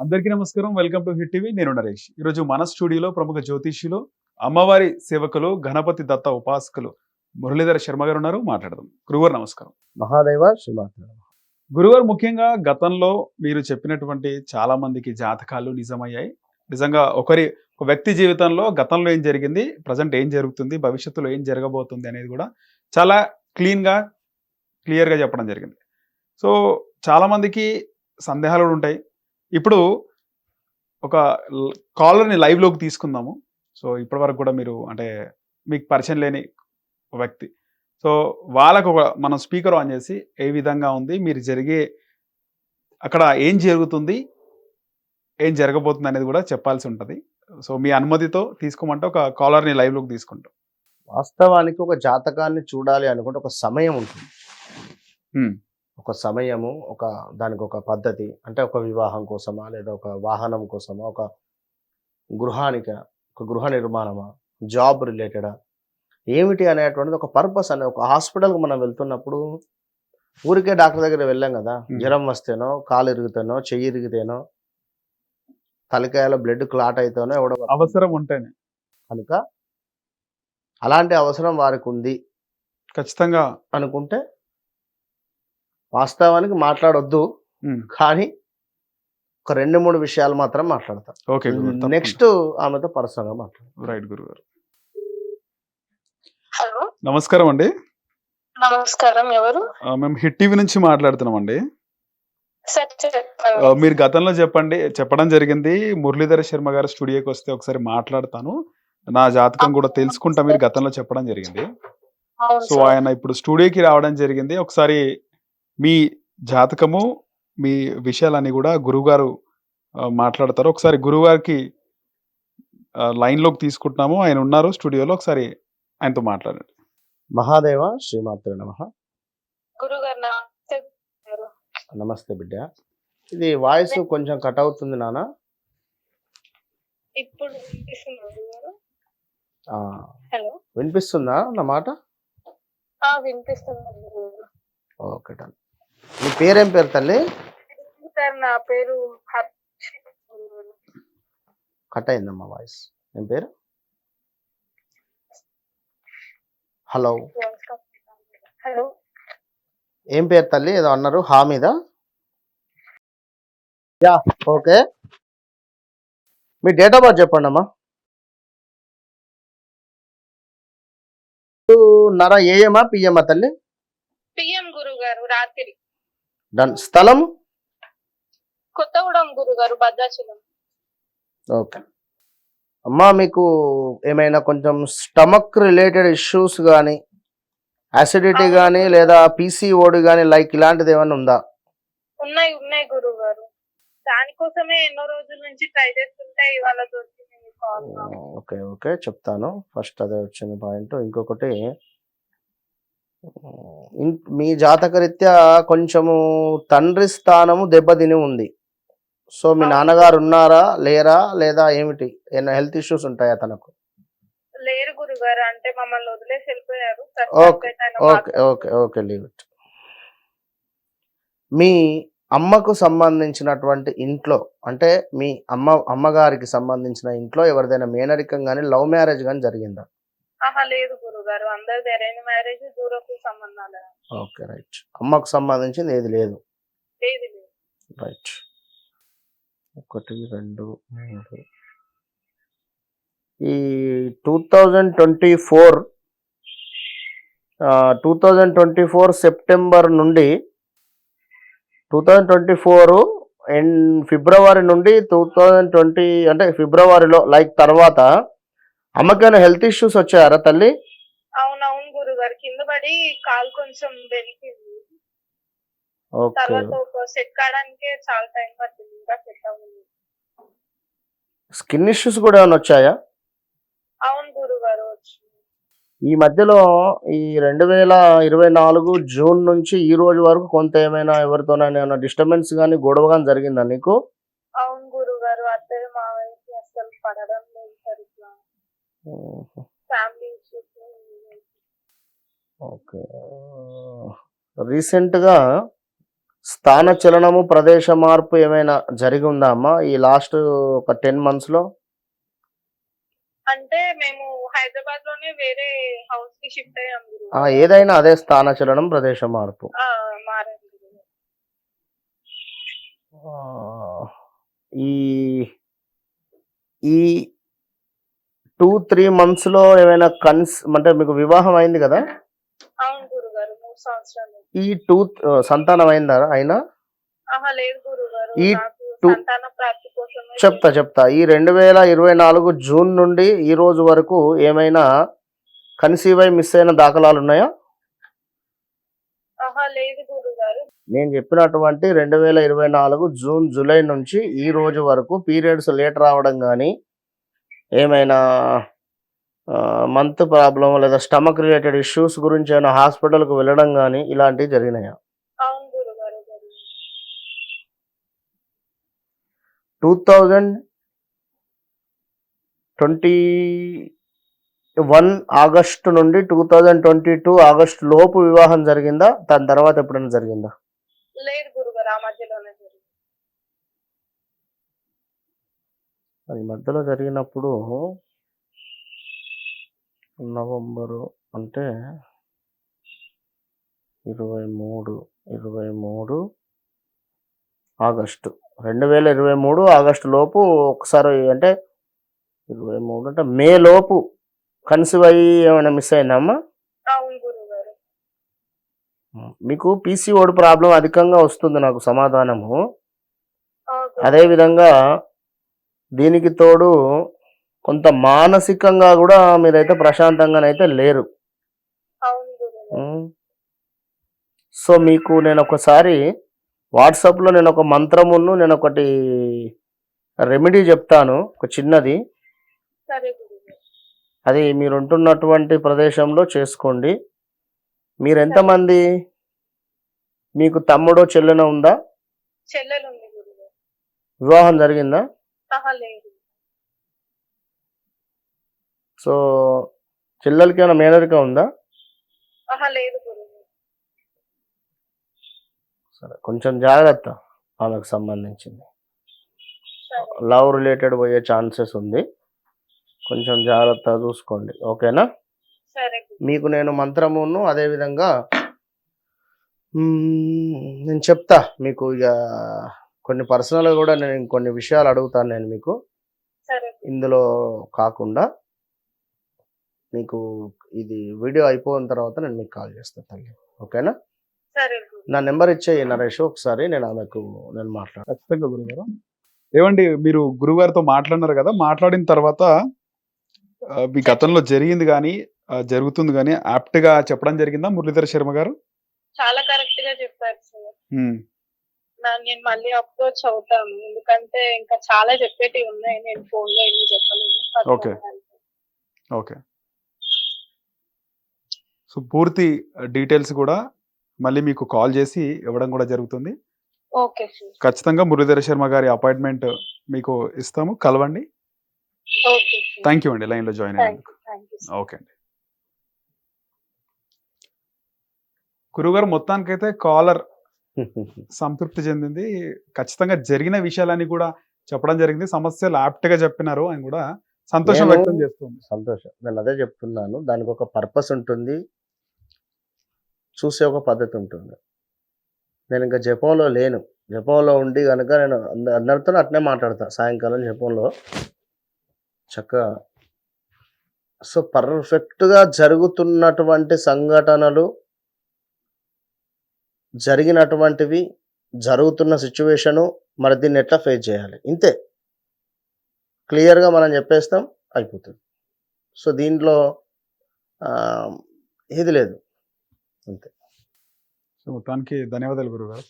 అందరికీ నమస్కారం. Welcome to hit TV. నేను నరేష్. ఈరోజు మన స్టూడియోలో ప్రముఖ జ్యోతిష్యులు అమ్మవారి సేవకులు గణపతి దత్త ఉపాసకులు మురళీధర శర్మ గారు ఉన్నారు. మాట్లాడదాం. గురువారు నమస్కారం. మహాదేవ గురువారు ముఖ్యంగా గతంలో మీరు చెప్పినటువంటి చాలా మందికి జాతకాలు నిజమయ్యాయి. నిజంగా ఒకరి ఒక వ్యక్తి జీవితంలో గతంలో ఏం జరిగింది ప్రజెంట్ ఏం జరుగుతుంది భవిష్యత్తులో ఏం జరగబోతుంది అనేది కూడా చాలా క్లీన్గా క్లియర్గా చెప్పడం జరిగింది. సో చాలా మందికి సందేహాలు కూడా ఉంటాయి. ఇప్పుడు ఒక కాలర్ని లైవ్లోకి తీసుకుందాము. సో ఇప్పటి వరకు కూడా మీరు అంటే మీకు పరిచయం లేని వ్యక్తి. సో వాళ్ళకు ఒక మనం స్పీకర్ ఆన్ చేసి ఏ విధంగా ఉంది మీరు జరిగే అక్కడ ఏం జరుగుతుంది ఏం జరగబోతుంది అనేది కూడా చెప్పాల్సి ఉంటుంది. సో మీ అనుమతితో తీసుకోమంటే ఒక కాలర్ని లైవ్లోకి తీసుకుంటాం. వాస్తవానికి ఒక జాతకాన్ని చూడాలి అనుకుంటే ఒక సమయం ఉంటుంది. ఒక సమయము ఒక దానికి ఒక పద్ధతి అంటే ఒక వివాహం కోసమా లేదా ఒక వాహనం కోసమా ఒక గృహానిక ఒక గృహ నిర్మాణమా జాబ్ రిలేటెడా? ఏమిటి అనేటువంటిది ఒక పర్పస్ అనే ఒక హాస్పిటల్కి మనం వెళ్తున్నప్పుడు ఊరికే డాక్టర్ దగ్గర వెళ్ళాం కదా. జ్వరం వస్తేనో కాలు ఇరిగితేనో చెయ్యి ఇరిగితేనో తలకాయలో బ్లడ్ క్లాట్ అయితేనో ఎవడో అవసరం ఉంటేనే. కనుక అలాంటి అవసరం వారికి ఉంది ఖచ్చితంగా. అనుకుంటే వాస్తవానికి మాట్లాడొద్దు. కానీ ఒక రెండు మూడు విషయాలు మాత్రం మాట్లాడతాం. ఓకే నెక్స్ట్ ఆమెతో పర్సనల్గా మాట్లాడతాం. రైట్ గురుగారు హలో. నమస్కారం అండి. నమస్కారం ఎవరు? ఆ, మేము హిట్ టీవీ నుంచి మాట్లాడుతున్నాం అండి మీరు గతంలో చెప్పండి చెప్పడం జరిగింది. మురళీధర శర్మ గారు స్టూడియోకి వస్తే ఒకసారి మాట్లాడతాను. నా జాతకం కూడా తెలుసుకుంటా మీరు గతంలో చెప్పడం జరిగింది. సో. ఆయన ఇప్పుడు స్టూడియోకి రావడం జరిగింది. ఒకసారి మీ జాతకము మీ విషయాలన్నీ కూడా గురువుగారు ఆ, మాట్లాడతారు. ఒకసారి గురువుగారికి ఆ, లైన్లోకి తీసుకుంటున్నాము. ఆయన ఉన్నారు స్టూడియోలో. ఒకసారి ఆయనతో మాట్లాడండి. మహాదేవ శ్రీమాత్ర నమ. గురుగారు నమస్తే గురుగారు. నమస్తే బిడ్డ. ఇది వాయిస్ కొంచెం కట్ అవుతుంది నాన్న. ఇప్పుడు వినిపిస్తుందా గురుగారు ఆ, హలో. వినిపిస్తుందా నా మాట? ఆ వినిపిస్తుంది గురుగారు ఓకే డన్. మీ పేరేం పేరు తల్లి? సార్ నా పేరు. కట్ అయిందమ్మా వాయిస్. ఏం పేరు? హలో. హలో. ఏం పేరు తల్లి? ఏదో అన్నారు హా మీద? Yeah okay. Me date of birth చెప్పండి అమ్మా. నర ఏఎమా పిఎమా తల్లి? పిఎం గురుగారు రాత్రి. డన్ స్థలం? కొత్తగూడెం గురుగారు భద్రాచలం. ఓకే. అమ్మా మీకు ఏమైనా కొంచెం స్టమక్ రిలేటెడ్ ఇష్యూస్ కానీ యాసిడిటీ కానీ లేదా పీసీఓడి కానీ లైక్ ఇలాంటిది ఏమైనా ఉందా? ఉన్నాయి ఉన్నాయి గురుగారు. దానికోసమే ఎన్నో రోజుల నుంచి ట్రై చేస్తుంటే ఇవాళ దొరికింది. Okay okay. చెప్తాను. ఫస్ట్ అదే వచ్చిన పాయింట్. ఇంకొకటి మీ జాతకరీత్యా కొంచెము తండ్రి స్థానము దెబ్బతిని ఉంది. సో మీ. నాన్నగారు ఉన్నారా లేరా? లేదా ఏమిటి? ఏమైనా హెల్త్ ఇష్యూస్ ఉంటాయా తనకు? లేరు గురుగారు. అంటే మమ్మల్ని వదిలేసి వెళ్ళిపోయారు. Okay, okay. Okay. Okay. Leave it. మీ అమ్మకు సంబంధించినటువంటి ఇంట్లో అంటే మీ అమ్మ అమ్మగారికి సంబంధించిన ఇంట్లో ఎవరిదైనా మేనరికం కానీ లవ్ మ్యారేజ్ కానీ జరిగిందా? ఆహా లేదు గురుగారు. అందరిది అరేంజ్ మ్యారేజ్ దూరపు సంబంధాలు. Okay right. అమ్మకు సంబంధించింది ఏది లేదు? ఏది లేదు. రైట్. ఒకటి రెండు మూడు. ఈ two thousand twenty four two thousand twenty four September నుండి two thousand twenty four and ఫిబ్రవరి నుండి టూ థౌజండ్ ట్వంటీ అంటే ఫిబ్రవరిలో లైక్ తర్వాత అమ్మకైనా హెల్త్ ఇష్యూస్ వచ్చాయారా తల్లి? అవునవును గురుగారు. కింద పడి కాలు కొంచెం వెలికింది. ఓకే. తర్వాత ఒక సెట్ కావడానికే చాలా టైం పట్టింది. ఇంకా సెట్ అవ్వలేదు. స్కిన్ ఇష్యూస్ కూడా ఏమైనా వచ్చాయా? అవును గురుగారు వచ్చింది. ఈ మధ్యలో ఈ రెండు వేల ఇరవై నాలుగు జూన్ నుంచి ఈ రోజు వరకు కొంత ఏమైనా ఎవరితోనైనా ఏమైనా డిస్టర్బెన్స్ కానీ గొడవ కానీ జరిగిందా నీకు అవును గురుగారు అత్తయ్య మావయ్యకి అసలు పడడం లేదు సార్ ఇట్లా ఫ్యామిలీ ఇష్యూస్ ఓకే. రీసెంట్గా స్థాన చలనము ప్రదేశ మార్పు ఏమైనా జరిగి ఉందా అమ్మా? ఈ లాస్ట్ ఒక టెన్ మంత్స్లో అంటే మేము హైదరాబాద్లోనే వేరే హౌస్కి షిఫ్ట్ అయ్యాం ఏదైనా అదే స్థాన చలనం ప్రదేశ మార్పు. ఈ ఈ టూ త్రీ మంత్స్లో ఏమైనా కన్స్ అంటే మీకు వివాహం అయింది కదా? ఈ టూ సంతానం అయిందా? అయినా? ఈ కోసమే చెప్తా చెప్తా. ఈ రెండు వేల ఇరవై నాలుగు జూన్ నుండి ఈ రోజు వరకు ఏమైనా కన్సీవ్ అయి మిస్ అయిన దాఖలాలు ఉన్నాయా? నేను చెప్పినటువంటి రెండు వేల ఇరవై నాలుగు జూన్ జూలై నుంచి ఈ రోజు వరకు పీరియడ్స్ లేట్ రావడం కానీ ఏమైనా మంత్ ప్రాబ్లం లేదా స్టమక్ రిలేటెడ్ ఇష్యూస్ గురించి ఏమైనా హాస్పిటల్కి వెళ్ళడం కానీ ఇలాంటివి జరిగినాయా. Two thousand twenty one August నుండి two thousand twenty two August లోపు వివాహం జరిగిందా? దాని తర్వాత ఎప్పుడైనా జరిగిందా? లేదు గురుగారు ఆ మధ్యలోనే జరిగింది. అది మధ్యలో జరిగినప్పుడు నవంబరు అంటే ఇరవై మూడు ఇరవై మూడు ఆగస్టు. రెండు వేల ఇరవై మూడు ఆగస్టు లోపు ఒకసారి అంటే ఇరవై మూడు అంటే మే లోపు కన్సీవ్ అయ్యి ఏమైనా మిస్ అయిందమ్మా మీకు పీసీఓడి ప్రాబ్లం అధికంగా వస్తుంది నాకు సమాధానము. అదేవిధంగా దీనికి తోడు కొంత మానసికంగా కూడా మీరైతే ప్రశాంతంగానైతే లేరు. సో మీకు నేను ఒకసారి వాట్సాప్లో నేను ఒక మంత్రమును నేను ఒకటి రెమెడీ చెప్తాను ఒక చిన్నది. అది మీరు ఉంటున్నటువంటి ప్రదేశంలో చేసుకోండి. మీరు ఎంతమంది మీకు తమ్ముడో చెల్లెనో ఉందా? వివాహం జరిగిందా? సో చెల్లెలకి ఏమైనా మేనరిక ఉందా? లేదు సరే కొంచెం జాగ్రత్త ఆమెకు సంబంధించింది. లవ్ రిలేటెడ్ పోయే ఛాన్సెస్ ఉంది. కొంచెం జాగ్రత్త చూసుకోండి. ఓకేనా? మీకు నేను మంత్రమును అదేవిధంగా నేను చెప్తా మీకు ఇక కొన్ని పర్సనల్ కూడా నేను కొన్ని విషయాలు అడుగుతాను నేను మీకు. ఇందులో కాకుండా మీకు ఇది వీడియో అయిపోయిన తర్వాత నేను మీకు కాల్ చేస్తాను తల్లి. ఓకేనా. నా నెంబర్ ఇచ్చే నరేష్ ఒకసారి నేను ఆమెకు నేను మాట్లాడతాను ఖచ్చితంగా గురుగారు. ఏమండి మీరు గురుగారితో మాట్లాడినారు కదా మాట్లాడిన తర్వాత మీ గతంలో జరిగింది కానీ జరుగుతుంది కానీ యాప్ట్గా చెప్పడం జరిగిందా మురళీధర శర్మ గారు? చాలా కరెక్ట్గా చెప్పారు సార్ ఉమ్, నా- నేను మళ్ళీ అప్రోచ్ అవుతాను. ఎందుకంటే ఇంకా చాలా చెప్పేటివి ఉన్నాయి. నేను ఫోన్లో ఎన్ని చెప్పలేను. అయితే. ఓకే. సో పూర్తి డీటెయిల్స్ కూడా మళ్ళీ మీకు కాల్ చేసి ఇవ్వడం కూడా జరుగుతుంది. ఓకే ఖచ్చితంగా మురళీధర శర్మ గారి అపాయింట్మెంట్ మీకు ఇస్తాము. కలవండి. ఓకే థ్యాంక్ యూ అండి లైన్లో జాయిన్ యూ ఓకే అండి. గురుగారు మొత్తానికైతే కాలర్ సంతృప్తి చెందింది. ఖచ్చితంగా జరిగిన విషయాలన్నీ కూడా చెప్పడం జరిగింది. సమస్యలు గా చెప్పినారు. అని కూడా సంతోషం వ్యక్తం చేస్తుంది. సంతోషం. నేను అదే చెప్తున్నాను. దానికి ఒక పర్పస్ ఉంటుంది. చూసే ఒక పద్ధతి ఉంటుంది. నేను ఇంకా జపంలో లేను. జపంలో ఉండి కనుక నేను అంద- అందరితో అట్నే మాట్లాడతా. సాయంకాలం జపంలో చక్కగా. సో పర్ఫెక్ట్గా జరుగుతున్నటువంటి సంఘటనలు జరిగినటువంటివి జరుగుతున్న సిచ్యువేషను మరి దీన్ని ఎట్లా ఫేస్ చేయాలి? ఇంతే. క్లియర్గా మనం చెప్పేస్తాం అయిపోతుంది. సో దీంట్లో ఇది ఏది లేదు. అంతే. సో మొత్తానికి ధన్యవాదాలు గురుగారు.